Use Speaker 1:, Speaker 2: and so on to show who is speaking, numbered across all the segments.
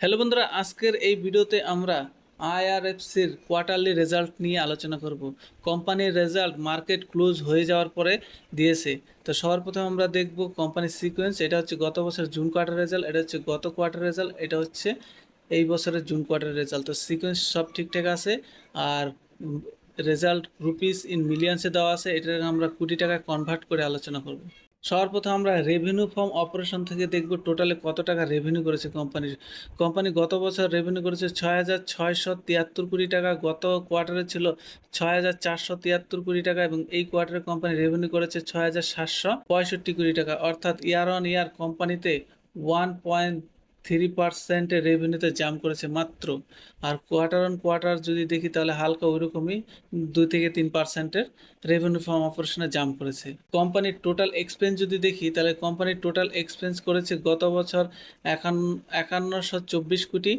Speaker 1: Hello বন্ধুরা, আজকের এই ভিডিওতে আমরা আইআরএফসির কোয়ার্টারলি রেজাল্ট নিয়ে আলোচনা করব। কোম্পানির রেজাল্ট মার্কেট ক্লোজ হয়ে যাওয়ার পরে দিয়েছে। তো সবার আমরা দেখব কোম্পানির সিকোয়েন্স এটা হচ্ছে গত বছরের জুন কোয়ার্টার রেজাল্ট এটা হচ্ছে গত কোয়ার্টার রেজাল্ট এটা হচ্ছে এই বছরের জুন কোয়ার্টার রেজাল্ট তো সিকোয়েন্স সব ঠিকঠাক আছে, আর রেজাল্ট রুপিস ইন মিলিয়ন্সে দেওয়া আছে এটা আমরা কোটি টাকা কনভার্ট করে আলোচনা করব। সবার প্রথম আমরা রেভিনিউ ফর্ম অপারেশন থেকে দেখব টোটালে কত টাকা রেভিনিউ করেছে কোম্পানির কোম্পানি গত বছর রেভিনিউ করেছে ছয় হাজার ছয়শো তিয়াত্তর কোটি টাকা, গত কোয়ার্টারে ছিল ছয় হাজার চারশো তিয়াত্তর কোটি টাকা এবং এই কোয়ার্টারে কোম্পানি রেভিনিউ করেছে ছয় হাজার সাতশো পঁয়ষট্টি কোটি টাকা। অর্থাৎ ইয়ার অন ইয়ার কোম্পানিতে ওয়ান পয়েন্ট থ্রি পার্সেন্টের রেভিনিউতে জাম করেছে মাত্র। আর কোয়ার্টার অন কোয়ার্টার যদি দেখি তাহলে হালকা ওইরকমই দুই থেকে তিন পার্সেন্টের রেভিনিউ ফর্ম অপারেশনে জাম করেছে। কোম্পানির টোটাল এক্সপেন্স যদি দেখি তাহলে কোম্পানির টোটাল এক্সপেন্স করেছে গত বছর একান্ন, একান্নশো চব্বিশ কোটি,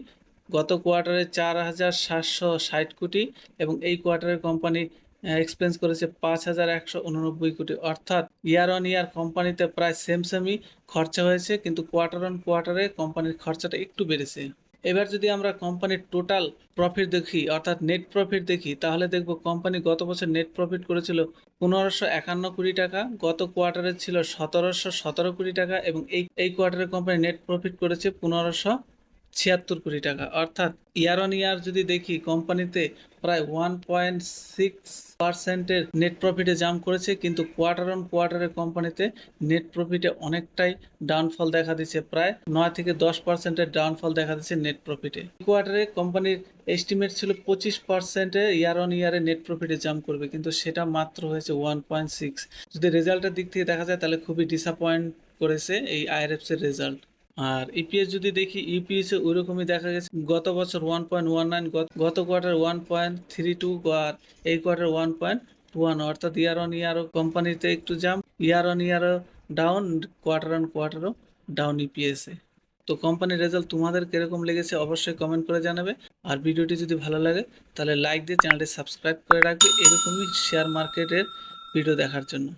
Speaker 1: গত কোয়ার্টারে চার হাজার সাতশো ষাট কোটি এবং এই কোয়ার্টারে কোম্পানি এক্সপেন্স করেছে পাঁচ হাজার একশো উননব্বই কোটি। অর্থাৎ ইয়ার অন ইয়ার কোম্পানিতে প্রায় সেম সেমই খরচা হয়েছে, কিন্তু কোয়ার্টার অন কোয়ার্টারে কোম্পানির খরচাটা একটু বেড়েছে। এবার যদি আমরা কোম্পানির টোটাল প্রফিট দেখি, অর্থাৎ নেট প্রফিট দেখি, তাহলে দেখব কোম্পানি গত বছর নেট প্রফিট করেছিল পনেরোশো একান্ন কোটি টাকা, গত কোয়ার্টারে ছিল সতেরোশো সতেরো কোটি টাকা, এবং এই এই কোয়ার্টারে কোম্পানি নেট প্রফিট করেছে পনেরোশো ছিয়াত্তর কোটি টাকা। অর্থাৎ ইয়ার অন ইয়ার যদি দেখি কোম্পানিতে প্রায় ওয়ান পয়েন্ট সিক্স পার্সেন্টের নেট প্রফিটে জাম করেছে, কিন্তু কোয়ার্টার অন কোয়ার্টারে কোম্পানিতে নেট প্রফিটে অনেকটাই ডাউনফল দেখা দিচ্ছে। প্রায় নয় থেকে দশ পার্সেন্টের ডাউনফল দেখা দিচ্ছে নেট প্রফিটে কোয়ার্টারে কোম্পানির এস্টিমেট ছিল পঁচিশ পার্সেন্টে ইয়ার অন ইয়ারে নেট প্রফিটে জাম করবে, কিন্তু সেটা মাত্র হয়েছে ওয়ান পয়েন্ট সিক্স যদি রেজাল্টের দিক থেকে দেখা যায়, তাহলে খুবই ডিসঅ্যাপয়েন্ট করেছে এই আইআরএফসির রেজাল্ট আর ইপিএস যদি দেখি ইপিএস এ ওইরকমই দেখা গেছে। গত বছর ওয়ান পয়েন্ট ওয়ান নাইন গত quarter one point three two আর এই quarter one point two one অর্থাৎ ইয়ার অন ইয়ারও কোম্পানিতে একটু জাম ইয়ার অন ইয়ারও ডাউন কোয়ার্টার অন কোয়ার্টারও ডাউন ইপিএস তো কোম্পানির রেজাল্ট তোমাদের কীরকম লেগেছে অবশ্যই কমেন্ট করে জানাবে। আর ভিডিওটি যদি ভালো লাগে, তাহলে লাইক দিয়ে চ্যানেলটি সাবস্ক্রাইব করে রাখবে। এরকমই শেয়ার মার্কেটের ভিডিও দেখার জন্য।